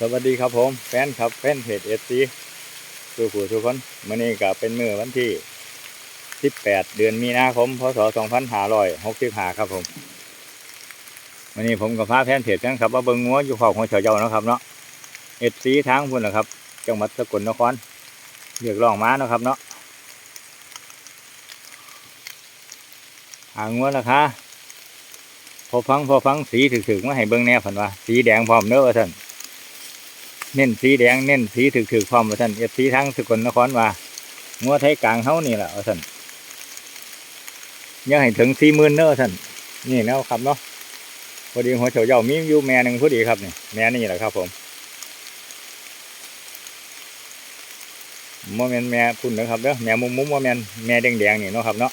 สวัสดีครับผมแฟนครับแฟนเพจเอสซีทุกผู้ทุกคนมื่อนี้ก็เป็นมือวันที่ 18 เดือนมีนาคมพศ2565ครับผมวันนี้ผมกับพาแฟนเพจกันครับว่าเบิ้งงัวอยู่ขอบของเฉาเจ้านะครับเนาะเอสซีทางพุ่นนะครับจังหวัดสกลนครเรียกร้องมานะครับเนาะหางงัวราคาพอฟังพอฟังสีถึกๆมาให้เบิ้งแน่ผันว่าสีแดงพร้อมเด้อว่าท่าน เน้นสีแดงเน้นสีถึกถึกๆพร้อมว่าท่านเอฟซีทั้งสกลนครว่างัวไทยกลางเฮานี่แหละว่าท่านยังให้ถึงสี่หมื่นเนอะท่านนี่นะครับเนาะพอดีหัวเฉาเย่ามีอยู่แม่หนึ่งพอดีครับนี่แม่นี่แหละครับ ผมโมเมนแม่พุ่นนะครับเด้อแม่มุมมุมโมเมนแม่แดงแดงนี่เนาะครับเนาะ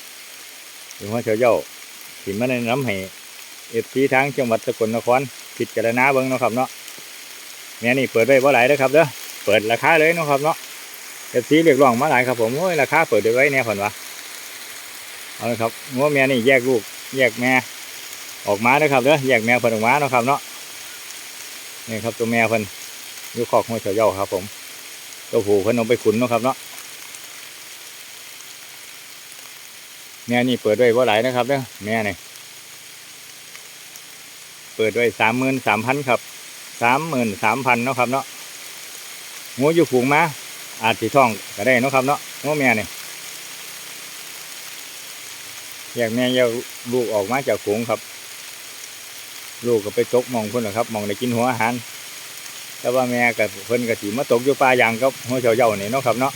หัวเฉาเย่าสิมาแนะนำให้เอฟซีทั้งจังหวัดสกลนครพิจารณาเบิ่งเนาะครับเนาะ แม่นี่เปิดไว้บ่หลายเด้อครับเด้อเปิดราคาเลยนะครับเนาะเอฟซีเรียกร้องมาหลายครับผมโอ้ยราคาเปิดไว้แน่ผ่อนวะเอาลยครับงัวแม่นี่แยกลูก แยกแม่ออกมาเด้อครับเด้อแยกแม่เพิ่นออกมาเนาะครับเนาะนี่ครับตัวแม่เพิ่นอยู่คอกหัวเฉาเย่าครับ ผมตัวผู้เพิ่นเอาไปขุนเนาะครับเนาะแม่นี่เปิดไว้บ่หลายนะครับเด้อแม่นี่เปิดไว้สามหมื่นสามพันครับ สามหมื่นสามพันเนาะครับเนาะงูอยู่ฝูงมาอาจสิท่องก็ได้เนาะครับเนาะงูแม่นี่แยากแม่แยกลูกออกมาจากฝูงครับ ลูกก็ไปตกมองเพิ่อนนะครับมองได้กินหัวอาหารแต่ว่าแม่กับเพิ่อนก็สิมาตกอยู่ป่ายางกับหัวเฉาเย่านี่เนาะครับเนาะ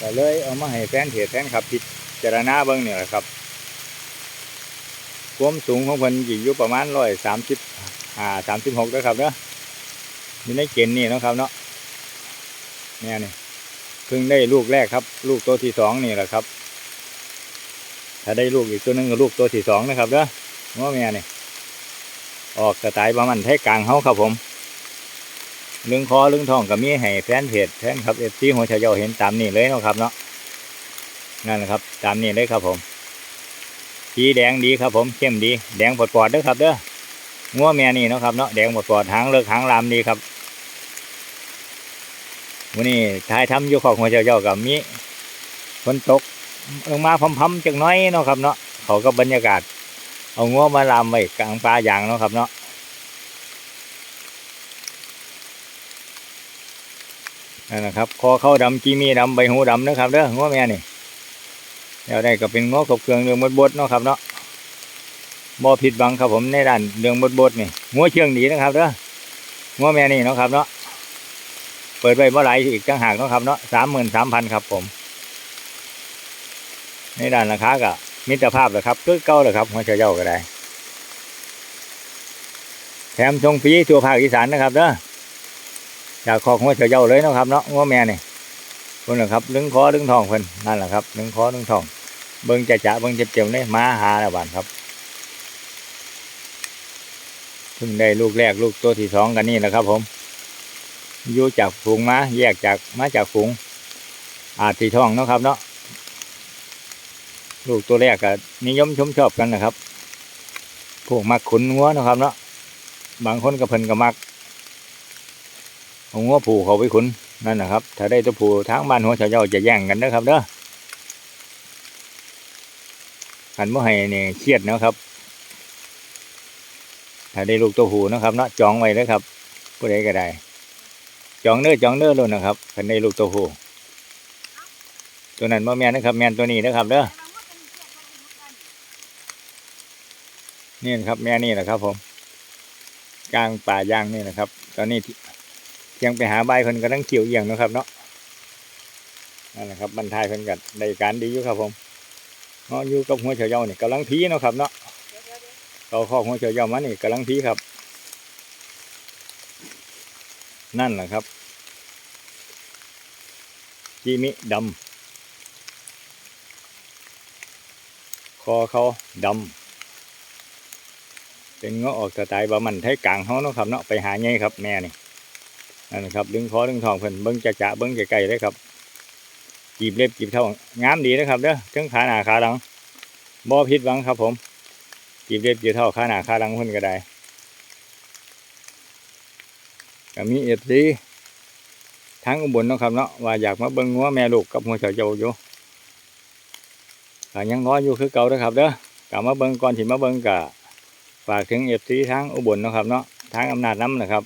ก็เลยเอามาให้แฟนเพจแฟนครับพิจารณาเบิ่งเนี่แหละครับความสูงของเพิ่นสิอยู่ประมาณร้อยสามสิบ อ่าสามสิบหกนะครับเนาะมีในเกณฑ์นี่นะครับเนาะเนี่ยนี่เพิ่งได้ลูกแรกครับ ลูกตัวที่สองนี่แหละครับ ถ้าได้ลูกอีกตัวหนึงก็ลูกตัวที่สองนะครับเนาะว่าแม่นี่ออกกระต่ายประมาณไทยกลางเฮาครับผมเรื่องคอเรื่องทองก็มีให้แฟนเพจแฟนครับเอฟซีหัวชายเยาเห็นตามนี่เลยเนาะครับเนาะนั่นแหละครับ ตามนี่เลยครับผมสีแดงดีครับผมเข้มดี แดงปอดๆด้อครับเด้อ งัวแม่นี่นะครับเนาะแดงหมดปอดหางเลิกหางลามดีครับวันนี้ทายทำอยู่ของหัวเจ้าเจ้ากับมีฝนตกลงมาพำๆจักน้อยเนาะครับเนาะเขาก็บรรยากาศ เอางัวมาลามไว้กลางป่าอย่างเนาะครับเนาะนั่นนะครับคอเข้าดำจีมีดำใบหูดำนะครับเด้องัวแม่นี่แล้วได้ก็เป็นงัวกบเครื่องเรืองบดๆเนาะครับเนาะ บ่ผิดหวังครับผมในด้านเรื่องบดบดๆนี่งัวเชื่องดีนะครับเด้องัวแม่นี่เนาะครับเนาะเปิดไว้บ่หลายอีกต่างหากเนาะครับเนาะสามหมื่นสามพันครับผม ในด้านราคาก็มิตรภาพเลยครับคือเก่าเลยครับหัวเฉาเย่าก็ได้ แถมชงฟรีทั่วภาคอีสานนะครับเด้อจากของหัวเฉาเย่าเลยเนาะครับเนาะงัวแม่นี่คนละครับลึงคอลึงทองเพิ่นนั่นแหละครับลึงคอลึงทอง เบิ่งจะจะเบิ่งเจ็บเจ็บเนี่ยมาหาแล้วบานครับ เพิ่งได้ลูกแรกลูกตัวที่สองกันนี่แหละครับ ผมอยู่จากฝูงมาแยกจากมาจากฝูง อาจสีทองเนาะครับ เนาะลูกตัวแรกก็นิยมชมชอบกันนะครับพวกมักขุนงัวนะครับ เนาะบางคนก็เพิ่นก็มักเอางัวผูเขาไปขุนนั่นนะครับ ถ้าได้ตัวผูทางบ้านหัวเฉาเจ้าจะแย่งกันนะครับเด้อหันบ่ให้เนี่ยเครียดนะครับ ถ้าได้ลูกตัวผู้นะครับเนาะจองไว้เลยครับผู้ใดก็ได้จองเด้อจองเด้อเลยนะครับคันได้ลูกตัวผู้ตัวนั้นบ่แมนนะครับ แมนตัวนี้นะครับเด้อนี่นะครับแม่นี่แหละครับ ผมกลางป่ายางนี่นะครับ ตอนนี้ยังไปหาใบคนกำลังเกี่ยวเอียงนะครับ เนาะนั่นแหละครับบรรทายเพิ่นกันได้การดีอยู่ครับ ผมเนาะอยู่กับหัวเฉาเยานี่ยกำลังพีเนาะครับเนาะ เราข้อหัวเฉยวยอมมันนี่กำลังพีครับ นั่นแหละครับจีมิดำคอเขาดำเป็นเงาะออกสไตล์บะมันไทยกลางเขาเนาะครับเนาะไปหาไงครับแม่นี่นั่นนะครับดึงคอดึงทองเพิ่นเบิ้งจะจะเบิ้งไกลๆเลยครับจีบเล็บจีบเท่างามดีนะครับเด้อทั้งขาหน้าขาหลังบ่ผิดหวังครับผม จีบเล็บจีบเท่าค่าหนาค่าลังเพิ่นก็ได้ก็มีเอฟซีทั้งอุบลนะครับเนาะว่าอยากมาเบิ่งงัวแม่ลูกกับหัวเฉาเจ้าอยู่ก็ยังน้อยอยู่คือเก่าเด้อครับเด้อกลับมาเบิ่งก่อนที่มาเบิ่งก็ฝากถึงเอฟซีทั้งอุบลนะครับเนาะทางอำนาจน้ำนะครับ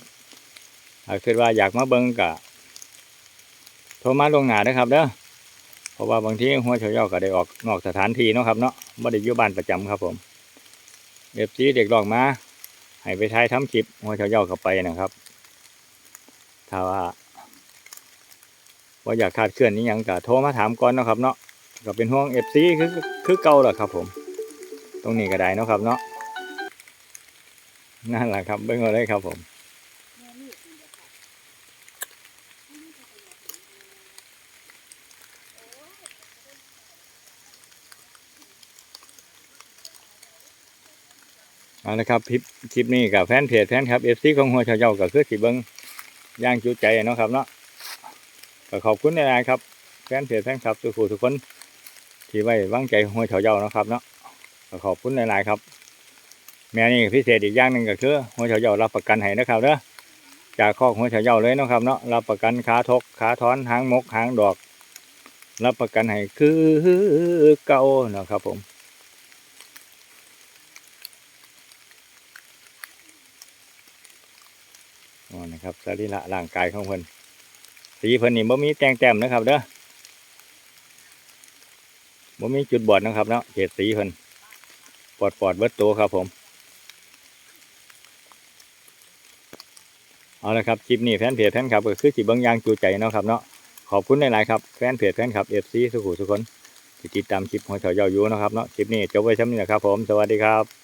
ถ้าคิดว่าอยากมาเบิ่งก็โทรมาลงหนาเด้ครับเด้อเพราะว่าบางทีหัวเฉาเจ้าก็ได้ออกนอกสถานที่เนาะครับเนาะไม่ได้อยู่บ้านประจำครับผม เอฟซีเด็กลอกมา ให้ไปท้ายทำคลิปหัวเฉาเย่าเข้าไปนะครับ ถ้าว่าว่าอยากขาดเคลื่อนนี้ยังกะโทรมาถามก่อนเนาะครับเนาะก็เป็นห่วงเอฟซีคือคือเก่าแหละครับ ผม ตรงนี้ก็ได้เนาะครับเนาะนั่นแหละครับเบิ่งเอาเลยครับผม เอาละครับคลิปคลิปนี้กับแฟนเพจแฟนครับเอฟซีของหัวเฉาเย่าก็คือสิเบิงย่างจุใจเนาะครับเนาะก็ขอบคุณในไลน์ครับแฟนเพจแฟนคลับทุกผู้ทุกคนที่ไว้วางใจหัวเฉาเย่าเนาะครับเนาะก็ขอบคุณในไลน์ครับ แม่นี่พิเศษอีกอย่างหนึ่งก็คือหัวเฉาเย่ารับประกันให้นะครับเด้อจากข้อกหัวเฉาเย่าเลยนะครับเนาะรับประกันขาทกขาถอนหางมกหางดอก รับประกันให้คือเก่าเนาะครับผม อ๋อ นะครับสรีระร่างกายของเพิ่นสีเพิ่นนี่บ่มีแตงแต้มนะครับเด้อบ่มีจุดบอดนะครับเนาะเฉดสีเพิ่นปอดปอดเบิดตัวครับผมเอาละครับคลิปนี้แฟนเพจแฟนคลับก็คือสิบิ่งอย่างจูใจเนาะครับเนาะขอบคุณหลายๆครับแฟนเพจแฟนคลับ FC สุขุสุคนติดตามคลิปของเฉาเยาอยู่นะครับเนาะคลิปนี้จบไว้เท่านี้นะครับผมสวัสดีครับ